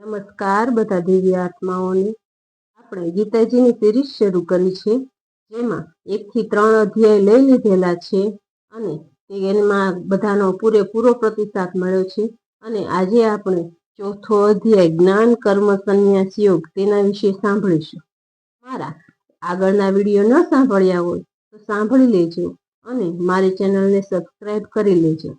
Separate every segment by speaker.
Speaker 1: નમસ્કાર બધા દિવ્ય આત્માઓને. આપણે ગીતાજીની સિરીઝ શરૂ કરી છે, જેમાં એકથી ત્રણ અધ્યાય લઈ લીધેલા છે અને એમાં બધાનો પૂરેપૂરો પ્રતિસાદ મળ્યો છે. અને આજે આપણે ચોથો અધ્યાય જ્ઞાન, કર્મ, સંન્યાસ યોગ તેના વિશે સાંભળીશું. મારા આગળના વીડિયો ન સાંભળ્યા હોય તો સાંભળી લેજો અને મારી ચેનલને સબસ્ક્રાઈબ કરી લેજો.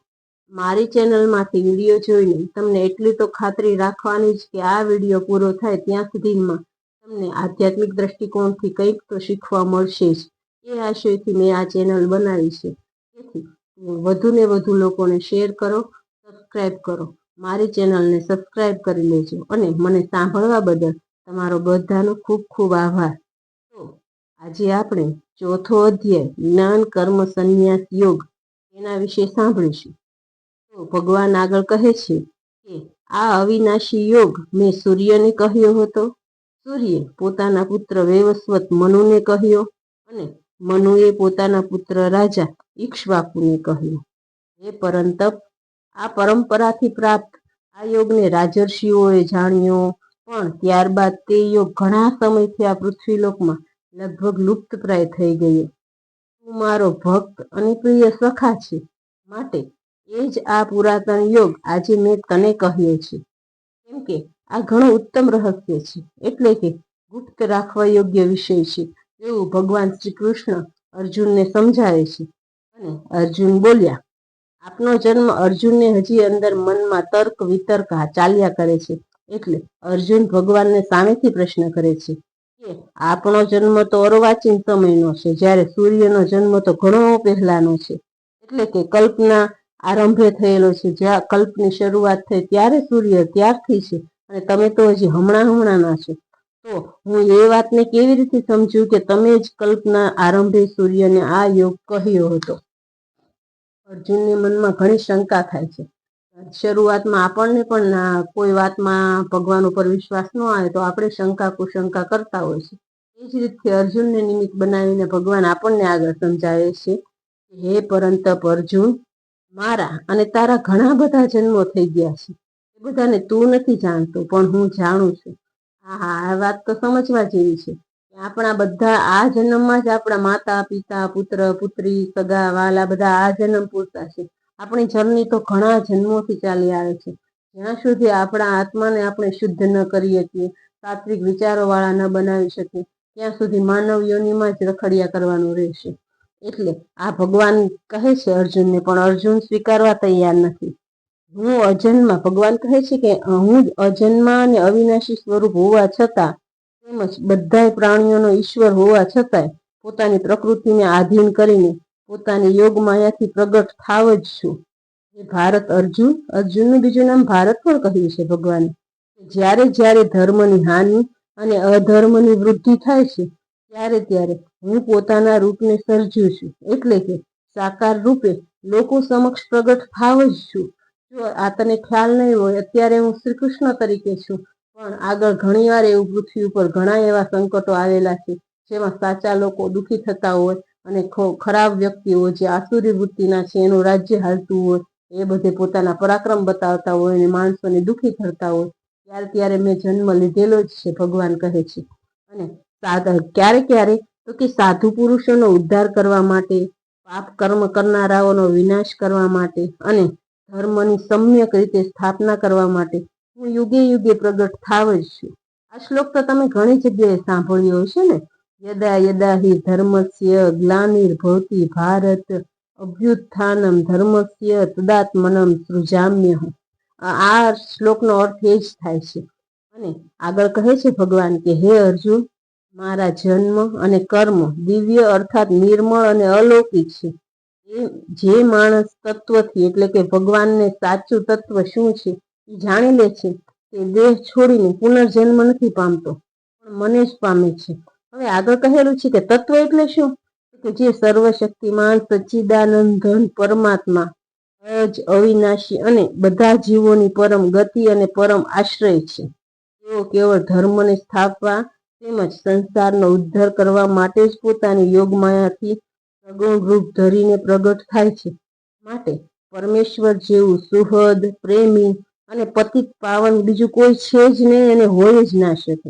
Speaker 1: મારી ચેનલમાંથી વીડિયો જોઈને તમને એટલી તો ખાતરી રાખવાની જ કે આ વીડિયો પૂરો થાય ત્યાં સુધીમાં તમને આધ્યાત્મિક દ્રષ્ટિકોણથી કંઈક તો શીખવા મળશે જ. એ આશયથી મેં આ ચેનલ બનાવી છે. તેથી વધુને વધુ લોકોને શેર કરો સબસ્ક્રાઈબ કરો. મારી ચેનલને સબસ્ક્રાઈબ કરી લેજો અને મને સાંભળવા બદલ તમારો બધાનો ખૂબ ખૂબ આભાર. તો આજે આપણે ચોથો અધ્યાય જ્ઞાન, કર્મ, સંન્યાસ, યોગ એના વિશે સાંભળીશું. ભગવાન આગળ કહે છે કે, આ અવિનાશી યોગ મેં સૂર્યને કહ્યો હતો. સૂર્યે પોતાના પુત્ર વેવસ્વત મનુને કહ્યો અને મનુએ પોતાના પુત્ર રાજા ઈક્ષ્વાકુને કહ્યું. હે પરંતપ આ પરંપરાથી પ્રાપ્ત આ યોગને રાજર્ષિઓએ જાણ્યો, પણ ત્યારબાદ તે યોગ ઘણા સમયથી આ પૃથ્વીલોકમાં લગભગ લુપ્તપ્રાય થઈ ગયો. તું મારો ભક્ત અને પ્રિય સખા છે. માટે એ જ આ પુરાતન યોગ આજે મેં તને કહ્યો છે કેમ કે આ ઘણો ઉત્તમ રહસ્ય છે. એટલે કે ગુપ્ત રાખવા યોગ્ય વિષય છે. એવું ભગવાન શ્રી કૃષ્ણ અર્જુનને સમજાવે છે. અને અર્જુન બોલ્યા, આપનો જન્મ અર્જુનને હજી અંદર મનમાં તર્ક વિતર્ક ચાલ્યા કરે છે. એટલે અર્જુન ભગવાનને સામેથી પ્રશ્ન કરે છે કે આપણો જન્મ તો અર્વાચીન સમયનો છે. જ્યારે સૂર્યનો જન્મ તો ઘણો પહેલાનો છે. એટલે કે કલ્પના આરંભે થયેલો છે. જ્યાં કલ્પની શરૂઆત થઈ ત્યારે સૂર્ય ત્યારથી છે અને તમે તો હજી હમણાં હમણાંના છો. તો હું એ વાતને કેવી રીતે સમજુ કે તમે જ કલ્પના આરંભે સૂર્યને આ યોગ કહ્યો હતો? અર્જુનને મનમાં ઘણી શંકા થાય છે. શરૂઆતમાં આપણને પણ કોઈ વાતમાં ભગવાન ઉપર વિશ્વાસ ન આવે તો આપણે શંકા કુશંકા કરતા હોય છે. એ જ રીતે અર્જુનને નિમિત્ત બનાવીને ભગવાન આપણને આગળ સમજાવે છે હે પરંતપ અર્જુન મારા અને તારા ઘણા બધા જન્મો થઈ ગયા છે. એ બધાને તું નથી જાણતો, પણ હું જાણું છું. હા આ વાત તો સમજવા જેવી છે આપણા બધા આ જન્મમાં જ આપણા માતા, પિતા, પુત્ર, પુત્રી, સગા, વાલા બધા આ જન્મ પૂરતા છે. આપણી જર્ની તો ઘણા જન્મોથી ચાલી આવે છે. જ્યાં સુધી આપણા આત્માને આપણે શુદ્ધ ન કરીએ શકીએ સાત્વિક વિચારોવાળા ન બનાવી શકીએ, ત્યાં સુધી માનવ યોનિમાં જ રખડિયા કરવાનું રહેશે. એટલે આ ભગવાન કહે છે, અર્જુનને પણ અર્જુન સ્વીકારવા તૈયાર નથી. હું અજન્મા, ભગવાન કહે છે કે હું જ અજન્મા અને અવિનાશી સ્વરૂપ હોવા છતાં, તેમજ બધા પ્રાણીઓનો ઈશ્વર હોવા છતાંય, પોતાની પ્રકૃતિને આધીન કરીને, પોતાની યોગ માયાથી પ્રગટ થાવ જ છું. એ ભારત અર્જુન, અર્જુનનું બીજું નામ ભારત પણ કહ્યું છે ભગવાને. જ્યારે જ્યારે ધર્મની હાનિ અને અધર્મની વૃદ્ધિ થાય છે, ત્યારે ત્યારે હું પોતાના રૂપને સર્જું છું. એટલે કે સાકાર રૂપે લોકો સમક્ષ પ્રગટ થાવ જ છું. જો આ તને ખ્યાલ નહીં હોય, અત્યારે હું શ્રી કૃષ્ણ તરીકે છું. પણ આગળ ઘણીવાર એવું પૃથ્વી ઉપર ઘણા એવા સંકટો આવેલા છે, જેમાં સાચા લોકો દુઃખી થતા હોય અને ખરાબ વ્યક્તિઓ જે આસુરી વૃત્તિના છે, એનું રાજ્ય હાલતું હોય, એ બધે પોતાના પરાક્રમ બતાવતા હોય અને માણસોને દુઃખી કરતા હોય, ત્યારે ત્યારે મેં જન્મ લીધેલો જ છે, ભગવાન કહે છે. અને ક્યારે ક્યારે તો કે સાધુ પુરુષોનો ઉદ્ધાર કરવા માટે, પાપ કર્મ કરનારાઓનો વિનાશ કરવા માટે અને ધર્મની સમ્યક રીતે સ્થાપના કરવા માટે હું યુગે યુગે પ્રગટ થાવ જ છું. આ શ્લોક તો તમે ઘણી જગ્યાએ સાંભળ્યો હશે ને? યદા યદા હિ ધર્મસ્ય ગ્લાનિર્ભવતી ભારત અભ્યુત્થાનમ ધર્મસ્ય તદાત્મનમ સૃજામ્ય આ શ્લોકનો અર્થ એ જ થાય છે. અને આગળ કહે છે ભગવાન કે, હે અર્જુન મારા જન્મ અને કર્મ દિવ્ય અર્થાત નિર્મળ અને અલૌકિક છે. એ જે માણસ તત્વથી એટલે કે ભગવાનને સાચું તત્વ શું છે એ જાણી લે છે, તે દેહ છોડીને પુનર્જન્મ નથી પામતો, પણ મને જ પામે છે. હવે આગળ કહેલું છે કે તત્વ એટલે શું? કે જે સર્વશક્તિમાન, સચ્ચિદાનંદ, ધન, પરમાત્મા અજ અવિનાશી અને બધા જીવોની પરમ ગતિ અને પરમ આશ્રય છે. તેઓ કેવળ ધર્મને સ્થાપવા તેમજ સંસારનો ઉદ્ધાર કરવા માટે જ પોતાની યોગમાયાથી સગુણ રૂપ ધરીને પ્રગટ થાય છે. માટે પરમેશ્વર જેવું સુહદ, પ્રેમી અને પતિત પાવન બીજું કોઈ છે જ નહીં અને હોય જ ના શકે.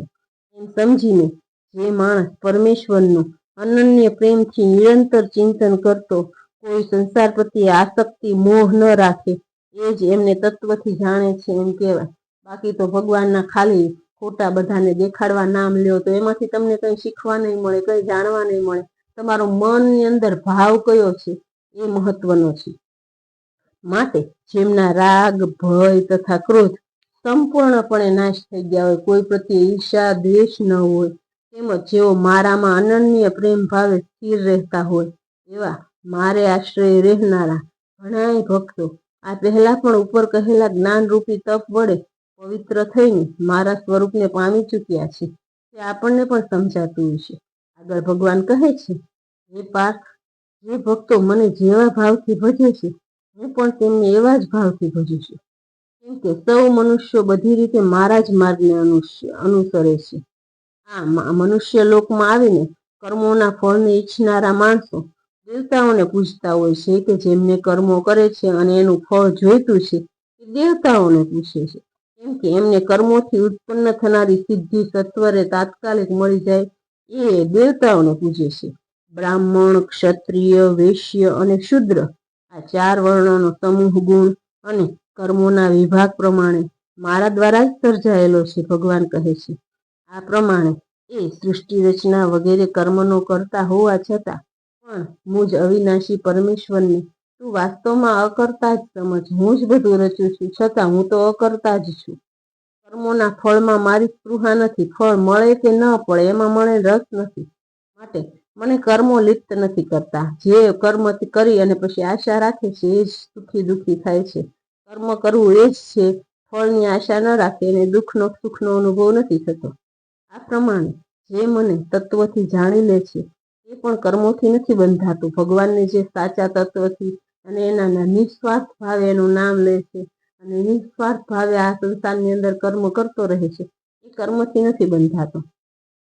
Speaker 1: એમ સમજીને જે માણસ પરમેશ્વરનું અનન્ય પ્રેમથી નિરંતર ચિંતન કરતો, કોઈ સંસાર પ્રત્યે આસક્તિ, મોહ ન રાખે, એ જ એમને તત્વથી જાણે છે એમ કહેવાય. બાકી તો ભગવાનના ખાલી ખોટા બધાને દેખાડવા નામ લ્યો તો એમાંથી તમને કંઈ શીખવા નહીં મળે, કંઈ જાણવા નહીં મળે. તમારો મનની અંદર ભાવ કયો છે એ મહત્વનો છે. માટે જેમના રાગ, ભય તથા ક્રોધ સંપૂર્ણપણે નાશ થઈ ગયા હોય, કોઈ પ્રત્યે ઈર્ષા દ્વેષ ન હોય, તેમજ જેઓ મારામાં અનન્ય પ્રેમ ભાવે સ્થિર રહેતા હોય, એવા મારે આશ્રય રહેનારા ઘણાય ભક્તો આ પહેલા પણ ઉપર કહેલા જ્ઞાનરૂપી તપ વડે પવિત્ર થઈને મારા સ્વરૂપને પામી ચૂક્યા છે, તે આપણને પણ સમજાતું હશે. આગળ ભગવાન કહે છે, હે પાર્થ, જે ભક્તો મને જેવા ભાવથી ભજે છે, હું પણ તેમને એવા જ ભાવથી ભજું છું. કેમ કે સૌ મનુષ્યો બધી રીતે મારા જ માર્ગને અનુસરે છે. આ મનુષ્ય લોકમાં આવીને કર્મોના ફળને ઈચ્છનારા માણસો દેવતાઓને પૂછતા હોય છે કે જેમને કર્મો કરે છે અને એનું ફળ જોઈતું છે એ દેવતાઓને પૂછે છે. કે એમને કર્મોથી ઉત્પન્ન થનારી સિદ્ધિ સત્વરે તાત્કાલિક મળી જાય એ દેવતાઓને પૂજે છે. બ્રાહ્મણ, ક્ષત્રિય, વૈશ્ય અને શુદ્ર આ ચાર વર્ણોનો સમૂહ ગુણ અને કર્મોના વિભાગ પ્રમાણે મારા દ્વારા જ સર્જાયેલો છે, ભગવાન કહે છે. આ પ્રમાણે એ સૃષ્ટિ રચના વગેરે કર્મનો કરતા હોવા છતાં પણ મુજ અવિનાશી પરમેશ્વરને તું વાસ્તવમાં અકર્તા જ સમજ. હું જ બધું રચું છું. છતાં હું તો અકર્તા જ છું. કર્મોના ફળમાં મારી સ્પૃહા નથી. ફળ મળે કે ન પડે એમાં મને રસ નથી. માટે મને કર્મો લિપ્ત નથી કરતા. જે કર્મ કરી અને પછી આશા રાખે છે, એ જ સુખી દુઃખી થાય છે. કર્મ કરવું એ જ છે. ફળની આશા ન રાખે અને દુઃખનો સુખનો અનુભવ નથી થતો. આ પ્રમાણે જે મને તત્વથી જાણી લે છે, એ પણ કર્મોથી નથી બંધાતું. ભગવાનને જે સાચા તત્વથી અને એના નિસ્વાર્થ ભાવે એનું નામ લે છે. અને નિસ્વાર્થ ભાવે આ સંસારની અંદર કર્મ કરતો રહે છે. એ કર્મથી નથી બંધાતો.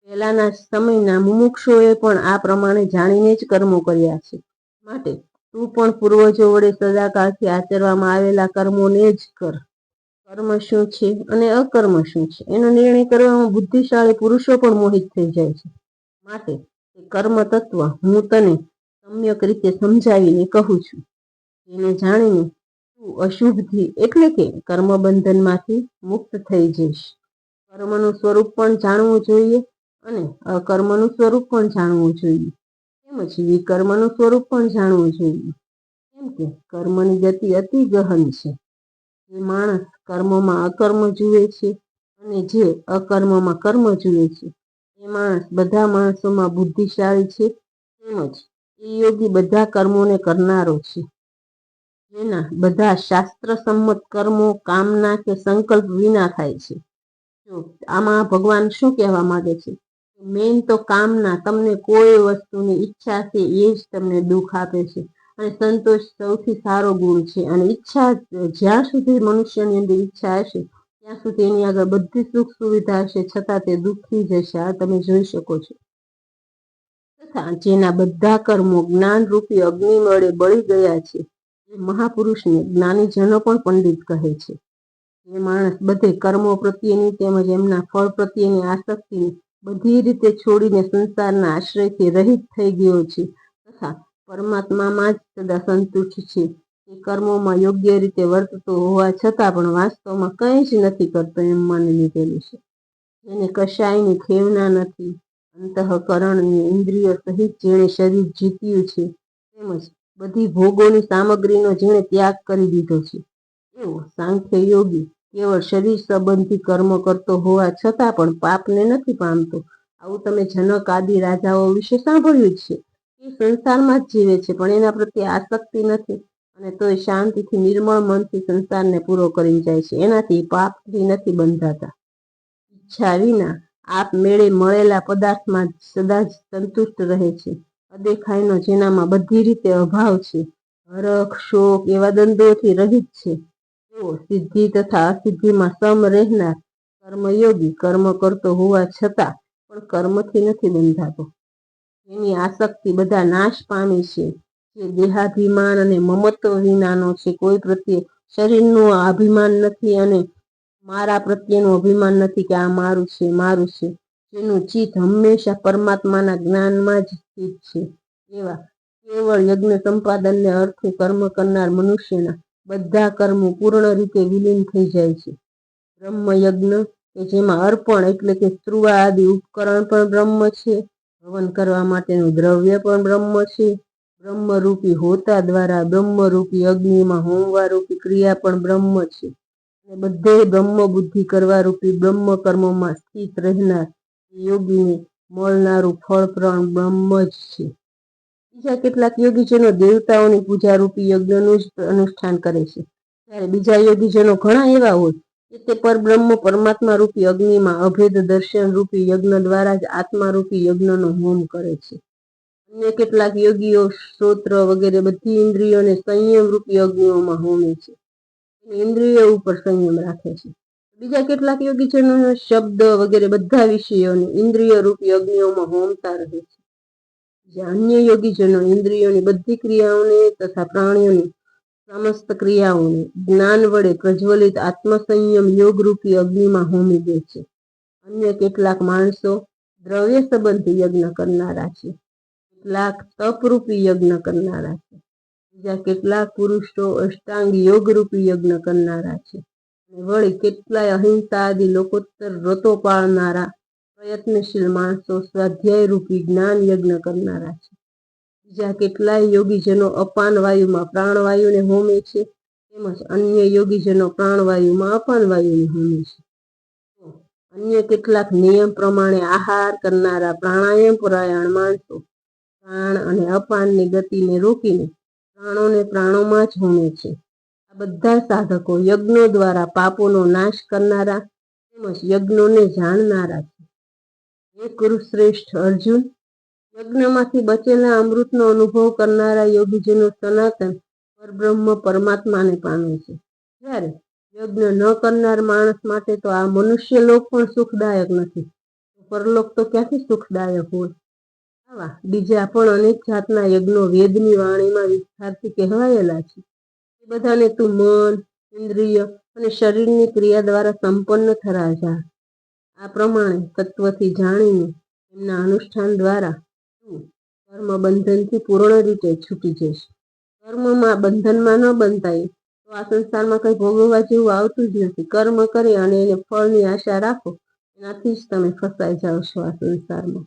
Speaker 1: પહેલાના સમયના મુમુક્ષુઓએ પણ આ પ્રમાણે જાણીને જ કર્મો કર્યા છે. માટે તું પણ પૂર્વજો વડે સદાકાળથી આચરવામાં આવેલા કર્મોને જ કર. કર્મ શું છે અને અકર્મ શું છે? એનો નિર્ણય કરવામાં બુદ્ધિશાળી પુરુષો પણ મોહિત થઈ જાય છે. માટે કર્મ તત્વ હું તને સમ્યક રીતે સમજાવીને કહું છું. જેને જાણીને તું અશુભથી એટલે કે કર્મ બંધનમાંથી મુક્ત થઈ જઈશ. કર્મનું સ્વરૂપ પણ જાણવું જોઈએ અને અકર્મનું સ્વરૂપ પણ જાણવું જોઈએ. તેમજ વિકર્મનું સ્વરૂપ પણ જાણવું જોઈએ. કેમ કે કર્મની ગતિ અતિ ગહન છે. જે માણસ કર્મમાં અકર્મ જુએ છે અને જે અકર્મમાં કર્મ જુએ છે. એ માણસ બધા માણસોમાં બુદ્ધિશાળી છે તેમજ એ યોગી બધા કર્મોને કરનારો છે. જેના બધા શાસ્ત્ર સંમત કર્મો, કામના કે સંકલ્પ વિના થાય છે. આમાં ભગવાન શું કહેવા માંગે છે? મેન તો કામના, તમને કોઈ વસ્તુની ઈચ્છા છે એ જ તમને દુઃખ આપે છે. અને સંતોષ સૌથી સારો ગુણ છે. અને ઈચ્છા જ્યાં સુધી મનુષ્યની અંદર ઈચ્છા હશે, ત્યાં સુધી એની આગળ બધી સુખ સુવિધા હશે, છતાં તે દુઃખી જશે આ તમે જોઈ શકો છો. તથા જેના બધા કર્મો જ્ઞાન રૂપી અગ્નિ વડે બળી ગયા છે મહાપુરુષને જ્ઞાનીજનો પણ પંડિત કહે છે. જે માણસ બધે કર્મો પ્રત્યેની તેમજ એમના ફળ પ્રત્યેની આસક્તિને બધી રીતે છોડીને સંસારના આશ્રયથી રહિત થઈ ગયો છે તથા પરમાત્મામાં જ સદા સંતુષ્ટ છે. એ કર્મોમાં યોગ્ય રીતે વર્તતો હોવા છતાં પણ વાસ્તવમાં કંઈ જ નથી કરતો એમ માની લીધેલું છે. જેને કશાયની ખેવના નથી. અંતઃકરણની ઇન્દ્રિયો સહિત જેણે શરીર જીત્યું છે તેમજ બધી ભોગોની સામગ્રીનો જેણે ત્યાગ કરી દીધો છે. એવો સાંખ્ય યોગી કેવળ શરીર સંબંધી કર્મ કરતો હોવા છતાં પણ પાપને નથી પામતો. આવું તમે જનક આદિ રાજાઓ વિશે સાંભળ્યું જ છે. એ સંસારમાં જ જીવે છે, પણ એના પ્રત્યે આસક્તિ નથી અને તોય શાંતિથી નિર્મળ મનથી સંસારને પૂરો કરી જાય છે. એનાથી પાપથી નથી બંધાતા. ઈચ્છા વિના આપ મેળે મળેલા પદાર્થમાં સદા જ સંતુષ્ટ રહે છે. અદેખાઈનો જેનામાં બધી રીતે અભાવ છે. હરખ, શોક એવા દંદોથી રહિત છે. તેઓ સિદ્ધિ તથા અસિદ્ધિમાં સમ રહેનાર કર્મયોગી કર્મ કરતો હોવા છતાં પણ કર્મથી નથી બંધાતો. જેની આસક્તિ બધા નાશ પામી છે. જે દેહાભિમાન અને મમત્વ વિનાનો છે. કોઈ પ્રત્યે શરીરનું અભિમાન નથી અને મારા પ્રત્યેનું અભિમાન નથી કે આ મારું છે મારું છે. જેનું ચિત્ત હંમેશા પરમાત્માના જ્ઞાનમાં જ સ્થિત છે. એવા, કેવળ યજ્ઞ સંપાદનને અર્થે કર્મ કરનાર મનુષ્યના બધા કર્મો પૂર્ણ રીતે વિલીન થઈ જાય છે. બ્રહ્મ યજ્ઞ કે જેમાં અર્પણ એટલે કે સ્ત્રુવા આદિ ઉપકરણ પણ બ્રહ્મ છે. હવન કરવા માટેનું દ્રવ્ય પણ બ્રહ્મ છે. બ્રહ્મરૂપી હોતા દ્વારા બ્રહ્મરૂપી અગ્નિમાં હોમવા રૂપી ક્રિયા પણ બ્રહ્મ છે. અને બધે બ્રહ્મ બુદ્ધિ કરવા રૂપી બ્રહ્મ કર્મોમાં સ્થિત રહેનાર યોગીને મળનારું ફળ પ્રણ બ્રહ્મ જ છે. બીજા કેટલાક યોગીજનો દેવતાઓની પૂજા રૂપી યજ્ઞનું જ અનુષ્ઠાન કરે છે. ત્યારે બીજા યોગીજનો ઘણા એવા હોય, કે તે પરબ્રહ્મ પરમાત્મા રૂપી અગ્નિમાં અભેદ દર્શન રૂપી યજ્ઞ દ્વારા જ આત્મા રૂપી યજ્ઞનો હોમ કરે છે. અન્ય કેટલાક યોગીઓ સ્ત્રોત્ર વગેરે બધી ઇન્દ્રિયોને સંયમ રૂપી અગ્નિઓમાં હોમે છે. ઇન્દ્રિયો ઉપર સંયમ રાખે છે. બીજા કેટલાક યોગીજનો શબ્દ વગેરે બધા વિષયોને ઇન્દ્રિય રૂપ યજ્ઞોમાં હોમતા રહે છે. જે અન્ય યોગીજનો ઇન્દ્રિયોની બધી ક્રિયાઓને તથા પ્રાણીઓની સમસ્ત ક્રિયાઓને જ્ઞાન વડે પ્રજ્વલિત આત્મસંયમ યોગરૂપી અગ્નિમાં હોમી દે છે. અન્ય કેટલાક માણસો દ્રવ્ય સંબંધી યજ્ઞ કરનારા છે. કેટલાક તપરૂપી યજ્ઞ કરનારા છે. બીજા કેટલાક પુરુષો અષ્ટાંગ યોગરૂપી યજ્ઞ કરનારા છે. વળી કેટલાય અહિંસાદી લોકોત્તર વ્રતો પાળનારા પ્રયત્નશીલ માણસો સ્વાધ્યાય રૂપી જ્ઞાન યજ્ઞ કરનારા છે. બીજા કેટલાય યોગીજનો અપાન વાયુમાં પ્રાણવાયુને હોમે છે, તેમજ અન્ય યોગીજનો પ્રાણવાયુમાં અપાન વાયુને હોમે છે. અન્ય કેટલાક નિયમ પ્રમાણે આહાર કરનારા પ્રાણાયામ પરાયણ માણસો પ્રાણ અને અપાનની ગતિને રોકીને પ્રાણોને પ્રાણોમાં જ હોમે છે. બધા સાધકો યજ્ઞો દ્વારા પાપોનો નાશ કરનારા તેમજ યજ્ઞોને જાણનારા છે. હે કુરુશ્રેષ્ઠ અર્જુન, યજ્ઞમાંથી બચેલા અમૃતનો અનુભવ કરનારા યોગીજીનો સનાતન પરબ્રહ્મ પરમાત્માને પામે છે. જ્યારે યજ્ઞ ન કરનાર માણસ માટે તો આ મનુષ્ય લોક પણ સુખદાયક નથી. પરલોક તો ક્યાંથી સુખદાયક હોય? આવા બીજા પણ અનેક જાતના યજ્ઞો વેદની વાણીમાં વિસ્તારથી કહેવાયેલા છે. બધાને તું મન, ઇન્દ્રિય અને શરીરની ક્રિયા દ્વારા સંપન્ન થરાજા આ પ્રમાણે તત્વથી જાણીને એમના અનુષ્ઠાન દ્વારા તું કર્મ બંધનથી પૂર્ણ રીતે છૂટી જઈશ. કર્મમાં બંધનમાં ન બંધાય તો આ સંસારમાં કંઈ ભોગવવા જેવું આવતું જ નથી. કર્મ કરી અને એને ફળની આશા રાખો, એનાથી જ તમે ફસાઈ જાઓ છો આ સંસારમાં.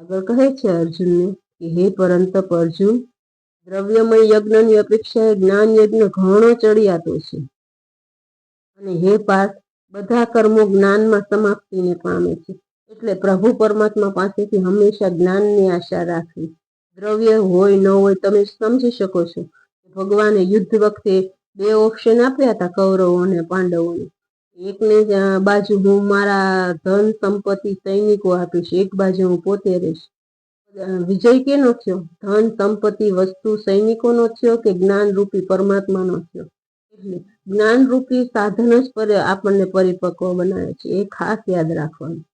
Speaker 1: આગળ કહે છે અર્જુનને કે, હે પરંતપ અર્જુન દ્રવ્યમય યજ્ઞની અપેક્ષાએ જ્ઞાન યજ્ઞ ઘણો ચડિયાતો છે. અને હે પાર્થ, બધા કર્મો જ્ઞાનમાં સમાપ્તિને પામે છે. એટલે પ્રભુ પરમાત્મા પાસેથી હંમેશા જ્ઞાનની આશા રાખવી. દ્રવ્ય હોય, ન હોય, તમે સમજી શકો છો. ભગવાને યુદ્ધ વખતે બે ઓપ્શન આપ્યા હતા, કૌરવો અને પાંડવોને. એકને બાજુ હું મારા ધન સંપત્તિ સૈનિકો આપીશ, એક બાજુ હું પોતે રહીશ. વિજય કેનો થયો? ધન, સંપત્તિ, વસ્તુ, સૈનિકોનો થયો કે જ્ઞાન રૂપી પરમાત્માનો થયો? એટલે જ્ઞાન રૂપી સાધન જ પર આપણને પરિપક્વ બનાવે છે, એ ખાસ યાદ રાખવાનું.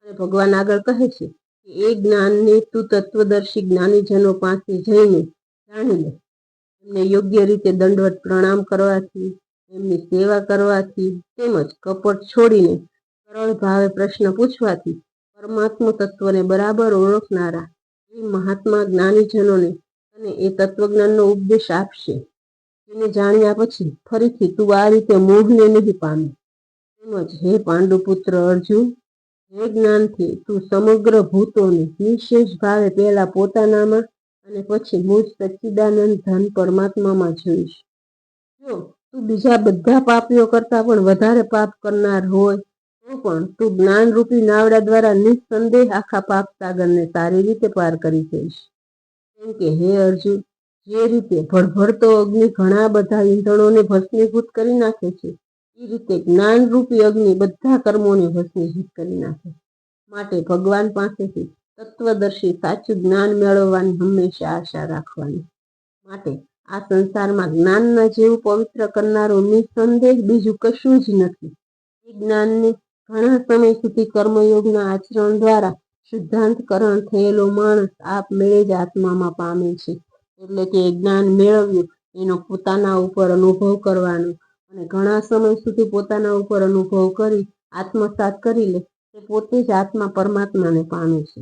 Speaker 1: અને ભગવાન આગળ કહે છે કે એ જ્ઞાનને તું તત્વદર્શી જ્ઞાનીજનો પાસે જઈને જાણી લે. એમને યોગ્ય રીતે દંડવત પ્રણામ કરવાથી, એમની સેવા કરવાથી, તેમજ કપટ છોડીને સરળ ભાવે પ્રશ્ન પૂછવાથી પરમાત્મ તત્વને બરાબર ઓળખનારા એ મહાત્મા જ્ઞાનીજનોને અને એ તત્વજ્ઞાનનો ઉપદેશ આપશે. એને જાણ્યા પછી ફરીથી તું આ રીતે મોહને નહીં પામે. તેમજ હે પાંડુપુત્ર અર્જુન, હે જ્ઞાનથી તું સમગ્ર ભૂતોને નિશેષ ભાવે પહેલા પોતાનામાં અને પછી મુજ સચ્ચિદાનંદ ધન પરમાત્મામાં જોઈશ. જો તું બીજા બધા પાપીઓ કરતા પણ વધારે પાપ કરનાર હોય પણ તું જ્ઞાન રૂપી નાવડા દ્વારા નિસંદેહ આખા પાપ સાગરને સારી રીતે પાર કરી જઈશ. કેમ કે હે અર્જુન, જે રીતે ભડભડતો અગ્નિ ઘણા બધા ઈંધણોને ભસ્મીભૂત કરી નાખે છે, એ રીતે જ્ઞાન રૂપી અગ્નિ બધા કર્મોને ભસ્મીભૂત કરી નાખે માટે ભગવાન પાસેથી તત્વદર્શી સાચું જ્ઞાન મેળવવાની હંમેશા આશા રાખવાની. માટે આ સંસારમાં જ્ઞાનના જેવું પવિત્ર કરનારું નિસંદેહ બીજું કશું જ નથી. એ જ્ઞાનને ઘણા સમય સુધી કર્મયોગના આચરણ દ્વારા શુદ્ધાંતકરણ થયેલો માણસ આપમેળે જ આત્મામાં પામે છે. એટલે કે જ્ઞાન મેળવ્યું, એનો પોતાના ઉપર અનુભવ કરવાનો. અને ઘણા સમય સુધી પોતાના ઉપર અનુભવ કરી, આત્મસાત કરી લે, તે પોતે જ આત્મા પરમાત્માને પામે છે.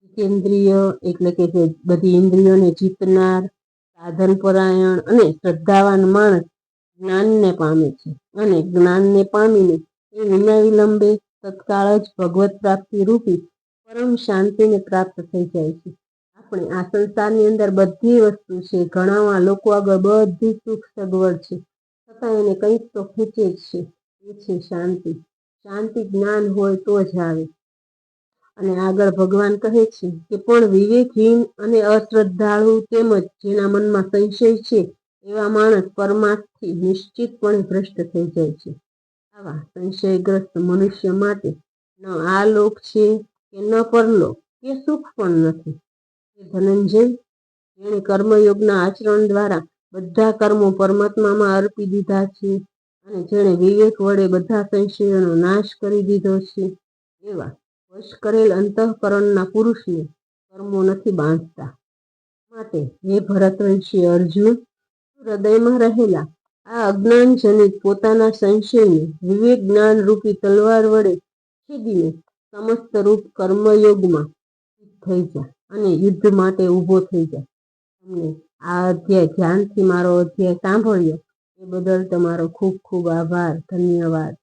Speaker 1: જીતેન્દ્રિય એટલે કે જે બધી ઇન્દ્રિયોને જીતનાર, સાધન પરાયણ અને શ્રદ્ધાવાન માણસ જ્ઞાનને પામે છે. અને જ્ઞાનને પામીને એ વિના વિલંબે તત્કાળ જ ભગવત પ્રાપ્તિ રૂપી પરમ શાંતિને પ્રાપ્ત થઈ જાય છે. આપણે આ સંસારની અંદર બધી વસ્તુ છે, ઘણામાં લોકો આગળ બધી સુખ સગવડ છે. છતાં એને કંઈક તો ખેંચે જ છે. એ છે શાંતિ. શાંતિ જ્ઞાન હોય તો જ આવે. અને આગળ ભગવાન કહે છે કે પણ વિવેકહીન અને અશ્રદ્ધાળુ તેમજ જેના મનમાં સંશય છે એવા માણસ પરમાર્થથી નિશ્ચિતપણે ભ્રષ્ટ થઈ જાય છે. આવા સંશયગ્રસ્ત મનુષ્ય માટે ન આ લોક છે કે ન પરલોક કે સુખ પણ નથી. એ ધનંજય જેણે કર્મયોગના આચરણ દ્વારા બધા કર્મો પરમાત્મામાં અર્પી દીધા છે અને જેણે વિવેક વડે બધા સંશયોનો નાશ કરી દીધો છે. એવા વશ કરેલ અંતઃકરણના પુરુષને કર્મો નથી બાંધતા. માટે હે ભરતવંશી અર્જુન હૃદયમાં રહેલા આ અજ્ઞાનજનિત પોતાના સંશયને વિવેક જ્ઞાન રૂપી તલવાર વડે છેદીને સમસ્ત રૂપ કર્મયોગમાં થઈ જા અને યુદ્ધ માટે ઊભો થઈ જા. તમને આ અધ્યાય ધ્યાનથી મારો અધ્યાય સાંભળ્યો એ બદલ તમારો ખૂબ ખૂબ આભાર. ધન્યવાદ.